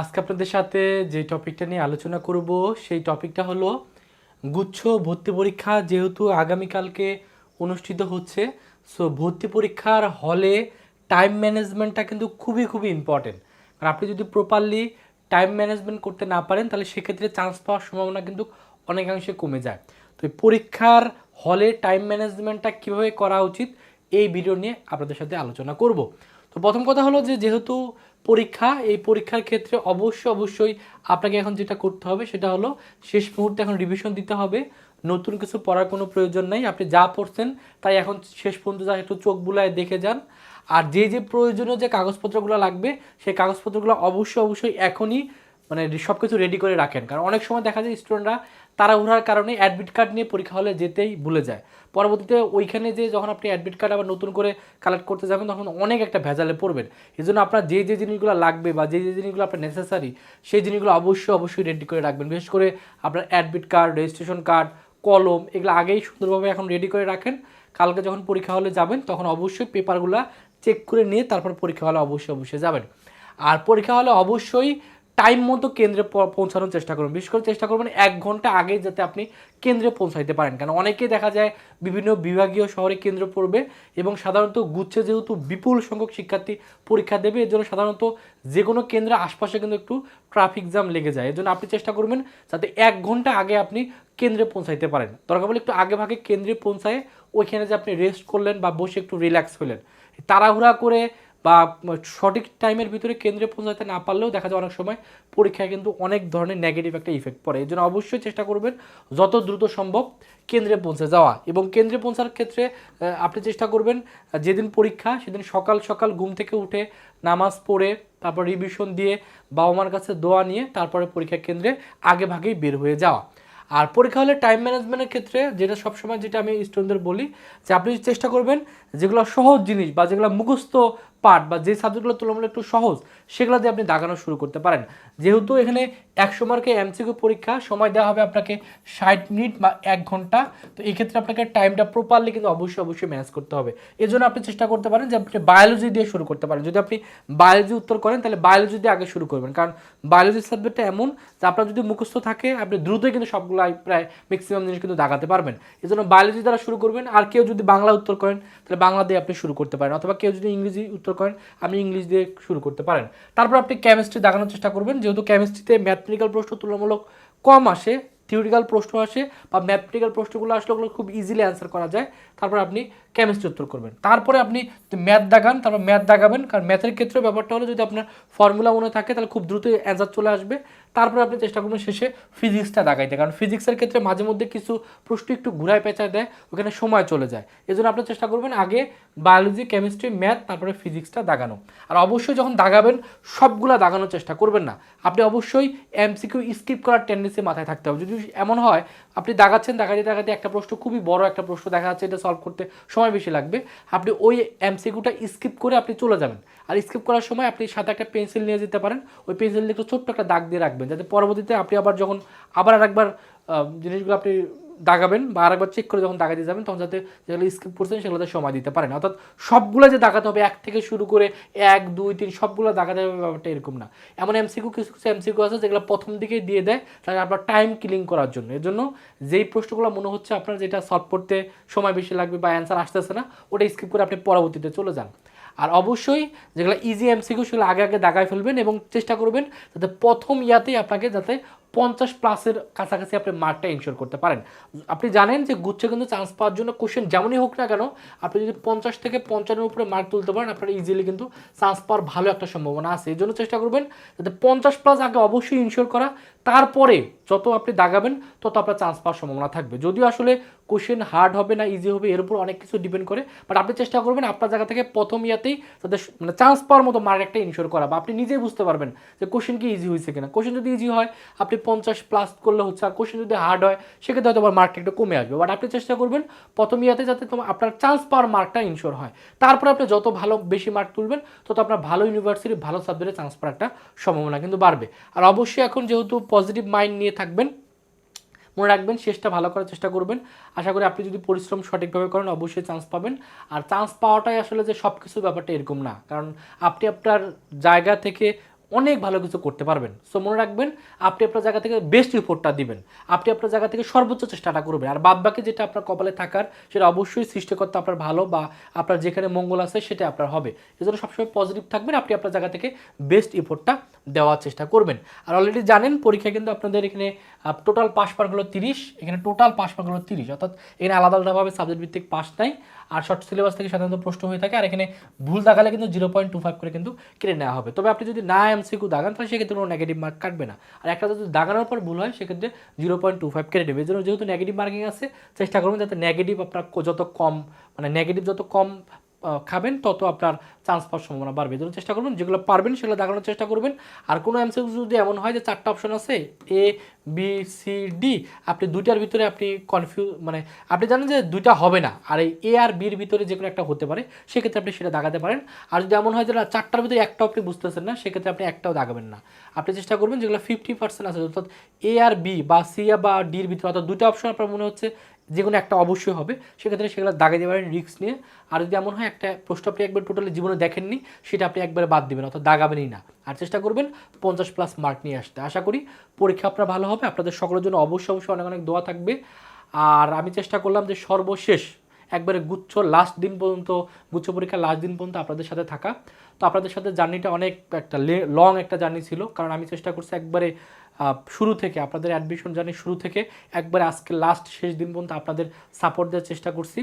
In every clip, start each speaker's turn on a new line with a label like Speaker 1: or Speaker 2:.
Speaker 1: আজকে আপনাদের সাথে যে টপিকটা নিয়ে আলোচনা করব, সেই টপিকটা হলো গুচ্ছ ভর্তি পরীক্ষা যেহেতু আগামীকালকে অনুষ্ঠিত হচ্ছে সো ভর্তি পরীক্ষার হলে টাইম ম্যানেজমেন্টটা কিন্তু খুবই খুবই ইম্পর্টেন্ট কারণ আপনি যদি প্রপারলি টাইম ম্যানেজমেন্ট করতে না পারেন, তাহলে সেক্ষেত্রে চান্স পাওয়ার সম্ভাবনা কিন্তু অনেকাংশে কমে যায়। তো পরীক্ষার হলে টাইম ম্যানেজমেন্টটা কীভাবে করা উচিত, এই ভিডিও নিয়ে আপনাদের সাথে আলোচনা করব। তো প্রথম কথা হলো যে যেহেতু পরীক্ষা, এই পরীক্ষার ক্ষেত্রে অবশ্যই অবশ্যই আপনাকে এখন যেটা করতে হবে সেটা হলো শেষ মুহূর্তে এখন রিভিশন দিতে হবে। নতুন কিছু পড়ার কোনো প্রয়োজন নাই। আপনি যা পড়ছেন তাই এখন শেষ পর্যন্ত যা একটু চোখ বুলায় দেখে যান। আর যে যে প্রয়োজনীয় যে কাগজপত্রগুলো লাগবে, সেই কাগজপত্রগুলো অবশ্যই অবশ্যই এখনই মানে সব কিছু রেডি করে রাখেন। কারণ অনেক সময় দেখা যায় স্টুডেন্টরা তাড়াহুড়ার কারণে অ্যাডমিট কার্ড নিয়ে পরীক্ষা হলে যেতেই ভুলে যায়। পরবর্তীতে ওইখানে যে যখন আপনি অ্যাডমিট কার্ড আবার নতুন করে কালেক্ট করতে যাবেন, তখন অনেক একটা ভেজালে পড়বেন। এই জন্য আপনার যে যে জিনিসগুলো লাগবে বা যে যে জিনিসগুলো আপনার নেসেসারি সেই জিনিসগুলো অবশ্যই অবশ্যই রেডি করে রাখবেন। বিশেষ করে আপনার অ্যাডমিট কার্ড রেজিস্ট্রেশন কার্ড কলম, এগুলো আগেই সুন্দরভাবে এখন রেডি করে রাখেন। কালকে যখন পরীক্ষা হলে যাবেন, তখন অবশ্যই পেপারগুলো চেক করে নিয়ে তারপর পরীক্ষা হলে অবশ্যই অবশ্যই যাবেন। আর পরীক্ষা হলে অবশ্যই টাইম মতো কেন্দ্রে পৌঁছানোর চেষ্টা করুন। বিশেষ করে চেষ্টা করবেন এক ঘণ্টা আগে যাতে আপনি কেন্দ্রে পৌঁছাইতে পারেন। কারণ অনেকেই দেখা যায় বিভিন্ন বিভাগীয় শহরে কেন্দ্র পড়বে এবং সাধারণত গুচ্ছে যেহেতু বিপুল সংখ্যক শিক্ষার্থী পরীক্ষা দেবে, এর জন্য সাধারণত যে কোনো কেন্দ্রের আশপাশে কিন্তু একটু ট্রাফিক জ্যাম লেগে যায়। এর জন্য আপনি চেষ্টা করবেন যাতে এক ঘণ্টা আগে আপনি কেন্দ্রে পৌঁছাইতে পারেন। দরকার বলে একটু আগে ভাগে কেন্দ্রে পৌঁছায় ওইখানে যে আপনি রেস্ট করলেন বা বসে একটু রিল্যাক্স হলেন। তাড়াহুড়া করে বা সঠিক টাইমের ভিতরে কেন্দ্রে পৌঁছাতে না পারলেও দেখা যায় অনেক সময় পরীক্ষায় কিন্তু অনেক ধরনের নেগেটিভ একটা ইফেক্ট পড়ে। এই জন্য অবশ্যই চেষ্টা করবেন যত দ্রুত সম্ভব কেন্দ্রে পৌঁছে যাওয়া এবং কেন্দ্রে পৌঁছার ক্ষেত্রে আপনি চেষ্টা করবেন যেদিন পরীক্ষা সেদিন সকাল সকাল ঘুম থেকে উঠে নামাজ পড়ে, তারপর রিভিশন দিয়ে বাবা মার কাছে দোয়া নিয়ে তারপরে পরীক্ষা কেন্দ্রে আগে ভাগেই বের হয়ে যাওয়া। আর পরীক্ষা হলে টাইম ম্যানেজমেন্টের ক্ষেত্রে যেটা সবসময় যেটা আমি স্টুডেন্টদের বলি, যে আপনি চেষ্টা করবেন যেগুলো সহজ জিনিস বা যেগুলো মুখস্থ পাঠ বা যে সাবজেক্টগুলো তুলনামূলক একটু সহজ, সেগুলো দিয়ে আপনি দাগানো শুরু করতে পারেন। যেহেতু এখানে একশো মার্কে এমসিকিউ পরীক্ষা, সময় দেওয়া হবে আপনাকে ষাট মিনিট বা এক ঘণ্টা, তো এই ক্ষেত্রে আপনাকে টাইমটা প্রপারলি কিন্তু অবশ্যই অবশ্যই ম্যানেজ করতে হবে। এই জন্য আপনি চেষ্টা করতে পারেন যে আপনি বায়োলজি দিয়ে শুরু করতে পারেন। যদি আপনি বায়োলজি উত্তর করেন, তাহলে বায়োলজি দিয়ে আগে শুরু করবেন। কারণ বায়োলজি সাবজেক্টটা এমন যে আপনার যদি মুখস্থ থাকে, আপনি দ্রুতই কিন্তু সবগুলো প্রায় ম্যাক্সিমাম জিনিস কিন্তু দাগাতে পারবেন। এই জন্য বায়োলজি দ্বারা শুরু করবেন। আর কেউ যদি বাংলা উত্তর করেন, তাহলে বাংলা দিয়ে আপনি শুরু করতে পারেন। অথবা কেউ যদি ইংরেজি উত্তর করেন, আপনি ইংলিশ দিয়ে শুরু করতে পারেন। তারপর আপনি কেমিস্ট্রি দাগানোর চেষ্টা করবেন, যেহেতু কেমিস্ট্রিতে ম্যাথমেটিক্যাল প্রশ্ন তুলনামূলক কম আসে থিওরিক্যাল প্রশ্ন আসে বা ম্যাথমেটিক্যাল প্রশ্নগুলো আসলে ওগুলো খুব ইজিলি অ্যান্সার করা যায়, তারপর আপনি কেমিস্ট্রি উত্তর করবেন। তারপরে আপনি ম্যাথ দাগান তারপর ম্যাথ দাগাবেন কারণ ম্যাথের ক্ষেত্রে ব্যাপারটা হলো যদি আপনার ফর্মুলা মনে থাকে, তাহলে খুব দ্রুত অ্যান্সার চলে আসবে। তারপরে আপনি চেষ্টা করবেন শেষে ফিজিক্সটা দাগাইতে কারণ ফিজিক্সের ক্ষেত্রে মাঝে মধ্যে কিছু প্রশ্ন একটু ঘুরায় পেঁচায় দেয়, ওখানে সময় চলে যায়। এই জন্য আপনি চেষ্টা করবেন আগে বায়োলজি কেমিস্ট্রি ম্যাথ তারপরে ফিজিক্সটা দাগানো আর অবশ্যই যখন দাগাবেন সবগুলা দাগানোর চেষ্টা করবেন না। আপনি অবশ্যই এমসিকিউ স্কিপ করার টেন্ডেন্সি মাথায় থাকতে হবে। যদি এমন হয়, আপনি দাগাচ্ছেন দাগাতে দাগাতে একটা প্রশ্ন, খুবই বড় একটা প্রশ্ন দেখা যাচ্ছে, এটা সলভ করতে সময় বেশি লাগবে। আপনি ওই এমসিকিউটা স্কিপ করে আপনি চলে যাবেন। আর স্কিপ করার সময় আপনি সাথে একটা পেন্সিল নিয়ে যেতে পারেন। ওই পেন্সিল দিয়ে ছোট্ট একটা দাগ দিয়ে রাখবেন। যাতে পরবর্তীতে আপনি আবার যখন আবার আরেকবার জিনিসগুলো আপনি দাগাবেন বা আরেকবার চেক করে যখন দাগাতে যাবেন, তখন যাতে যেগুলো স্কিপ করছেন সেগুলোতে সময় দিতে পারেন। অর্থাৎ সবগুলো যে দাগাতে হবে, এক থেকে শুরু করে এক, দুই, তিন, সবগুলো দাগাতে হবে ব্যাপারটা এরকম না। এমন এমসিকিউ কিছু কিছু এমসিকিউ আছে যেগুলো প্রথম দিকেই দিয়ে দেয়, তাহলে আপনার টাইম কিলিং করার জন্য। এর জন্য যেই প্রশ্নগুলো মনে হচ্ছে আপনার যেটা সলভ করতে সময় বেশি লাগবে বা অ্যান্সার আসতেছে না, ওটা স্কিপ করে আপনি পরবর্তীতে চলে যান। আর অবশ্যই যেগুলো ইজি এমসিকিউ সেগুলো আগে আগে দাগায় ফেলবেন এবং চেষ্টা করবেন যাতে প্রথম ইয়াতেই আপনাকে যাতে পঞ্চাশ প্লাসের কাছাকাছি আপনি মার্কটা ইনশোর করতে পারেন। আপনি জানেন যে গুচ্ছে কিন্তু চান্স পাওয়ার জন্য কোশ্চেন যেমনই হোক না কেন, আপনি যদি পঞ্চাশ থেকে পঞ্চান্নের উপরে মার্ক তুলতে পারেন, আপনার ইজিলি কিন্তু চান্স পাওয়ার ভালো একটা সম্ভাবনা আছে। এই জন্য চেষ্টা করবেন যাতে পঞ্চাশ প্লাস আগে অবশ্যই ইনশোর করা, তারপরে যত আপনি দাগাবেন, তত আপনার চান্স পাওয়ার সম্ভাবনা থাকবে। যদিও আসলে কোশ্চেন হার্ড হবে না ইজি হবে, এর উপর অনেক কিছু ডিপেন্ড করে বাট আপনি চেষ্টা করবেন আপনার জায়গা থেকে প্রথম ইয়াতেই যাতে স- মানে চান্স পাওয়ার মতো মার্ক একটা ইনশোর করা, বা আপনি নিজেই বুঝতে পারবেন যে কোশ্চেন কি ইজি হয়েছে কিনা। কোশ্চেন যদি ইজি হয়, আপনি পঞ্চাশ প্লাস করলে হচ্ছে আর কোশ্চেন যদি হার্ড হয়, সেক্ষেত্রে হয়তো আবার মার্কটা একটু কমে আসবে। বাট আপনি চেষ্টা করবেন প্রথম ইয়াতে যাতে তোমার আপনার চান্স পাওয়ার মার্কটা ইনশোর হয়। তারপরে আপনি যত ভালো বেশি মার্ক তুলবেন, তত আপনার ভালো ইউনিভার্সিটি ভালো সাবজেক্টে চান্স পাওয়ার একটা সম্ভাবনা কিন্তু বাড়বে। আর অবশ্যই এখন যেহেতু পজিটিভ মাইন্ড নিয়ে থাকবেন, মনে রাখবেন শেষটা ভালো করার চেষ্টা করবেন। আশা করি আপনি যদি পরিশ্রম সঠিকভাবে করেন, অবশ্যই চান্স পাবেন। আর চান্স পাওয়াটাই আসলে যে সব কিছু ব্যাপারটা এরকম না। কারণ আপনি আপনার জায়গা থেকে অনেক ভালো কিছু করতে পারবেন। সো মনে রাখবেন, আপনি আপনার জায়গা থেকে বেস্ট রিপোর্টটা দিবেন। আপনি আপনার জায়গা থেকে সর্বোচ্চ চেষ্টাটা করবেন। আর বাদ বাকি যেটা আপনার কপালে থাকার, সেটা অবশ্যই সৃষ্টিকর্তা আপনার ভালো বা আপনার যেখানে মঙ্গল আছে সেটা আপনার হবে। এজন্য সবসময় পজিটিভ থাকবেন, আপনি আপনার জায়গা থেকে বেস্ট রিপোর্টটা দেওয়ার চেষ্টা করবেন। আর অলরেডি জানেন পরীক্ষা কিন্তু আপনাদের এখানে টোটাল পাস মার্ক হলো তিরিশ, এখানে টোটাল পাস মার্ক হলো তিরিশ। অর্থাৎ এখানে আলাদা আলাদাভাবে সাবজেক্ট ভিত্তিক পাস নাই, আর শর্ট সিলেবাস থেকে সাধারণত প্রশ্ন হয়ে থাকে, আর এখানে ভুল দাগালে কিন্তু জিরো পয়েন্ট টু ফাইভ করে কিন্তু কেটে নেওয়া হবে। তবে আপনি যদি না এমসিকিউ দাগান, তাহলে সেক্ষেত্রে কোনো নেগেটিভ মার্ক কাটবে না। আর একটা যদি দাগানোর পর ভুল হয়, সেক্ষেত্রে জিরো পয়েন্ট টু ফাইভ কেটে নেবে। এই জন্য যেহেতু নেগেটিভ মার্কিং আছে, চেষ্টা করবেন যাতে নেগেটিভ আপনার যত কম মানে নেগেটিভ যত কম খাবেন, তত আপনার চান্স পাওয়ার সম্ভাবনা বাড়বে। এই জন্য চেষ্টা করবেন, যেগুলো পারবেন সেগুলো দেখানোর চেষ্টা করবেন। আর কোনো এমসিকিউ যদি এমন হয় যে চারটা অপশন আছে এ বি সি ডি আপনি দুইটার ভিতরে আপনি কনফিউজ মানে আপনি জানেন যে দুইটা হবে না। আর এই এ আর বির ভিতরে যে কোনো একটা হতে পারে, সেক্ষেত্রে আপনি সেটা দাগাতে পারেন। আর যদি এমন হয় যে চারটার ভিতরে একটাও আপনি বুঝতেছেন না, সেক্ষেত্রে আপনি একটাও দাগাবেন না। আপনি চেষ্টা করবেন যেগুলো ফিফটি পার্সেন্ট আছে, অর্থাৎ এ আর বি বা সি বা ডির ভিতরে, অর্থাৎ দুটো অপশন আপনার মনে হচ্ছে যে কোনো একটা অবশ্যই হবে, সেক্ষেত্রে সেগুলো দাগে দিতে পারেন রিস্ক নিয়ে। আর যদি এমন হয়, একটা প্রশ্ন আপনি একবার টোটালি জীবনে দেখেননি, সেটা আপনি একবারে বাদ দেবেন, অর্থাৎ দাগাবেনই না। আর চেষ্টা করবেন পঞ্চাশ প্লাস মার্ক নিয়ে আসতে। আশা করি পরীক্ষা আপনার ভালো হবে, আপনাদের সকলের জন্য অবশ্যই অবশ্যই অনেক অনেক দোয়া থাকবে। আর আমি চেষ্টা করলাম যে সর্বশেষ একবারে গুচ্ছ লাস্ট দিন পর্যন্ত, গুচ্ছ পরীক্ষা লাস্ট দিন পর্যন্ত আপনাদের সাথে থাকা। তো আপনাদের সাথে জার্নিটা অনেক একটা লং একটা জার্নি ছিল, কারণ আমি চেষ্টা করছি একবারে শুরু থেকে, আপনাদের অ্যাডমিশন জার্নি শুরু থেকে একবারে আজকে লাস্ট শেষ দিন পর্যন্ত আপনাদের সাপোর্ট দেওয়ার চেষ্টা করছি।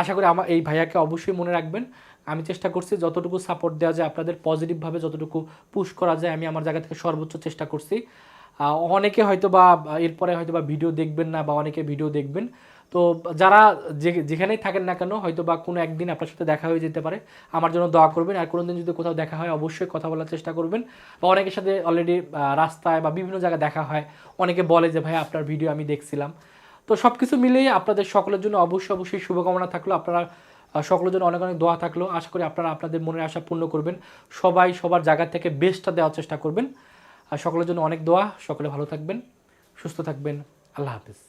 Speaker 1: আশা করি আমার এই ভাইয়াকে অবশ্যই মনে রাখবেন। আমি চেষ্টা করছি যতটুকু সাপোর্ট দেওয়া যায়, আপনাদের পজিটিভভাবে যতটুকু পুশ করা যায়, আমি আমার জায়গা থেকে সর্বোচ্চ চেষ্টা করছি। অনেকে হয়তো বা এরপরে হয়তো বা ভিডিও দেখবেন না বা অনেকে ভিডিও দেখবেন। তো যারা যে, যেখানেই থাকেন না কেন হয়তো বা কোনো একদিন আপনার সাথে দেখা হয়ে যেতে পারে। আমার জন্য দোয়া করবেন, আর কোনো দিন যদি কোথাও দেখা হয়, অবশ্যই কথা বলার চেষ্টা করবেন। বা অনেকের সাথে অলরেডি রাস্তায় বা বিভিন্ন জায়গায় দেখা হয়। অনেকে বলে যে, ভাই, আপনার ভিডিও আমি দেখছিলাম। তো সব কিছু মিলিয়ে আপনাদের সকলের জন্য অবশ্যই অবশ্যই শুভকামনা থাকল। আপনারা সকলের জন্য অনেক অনেক দোয়া থাকল। আশা করি আপনারা আপনাদের মনের আশা পূর্ণ করবেন। সবাই সবার জায়গা থেকে বেস্টটা দেওয়ার চেষ্টা করবেন। আর সকলের জন্য অনেক দোয়া। সকলে ভালো থাকবেন, সুস্থ থাকবেন। আল্লাহ হাফিজ।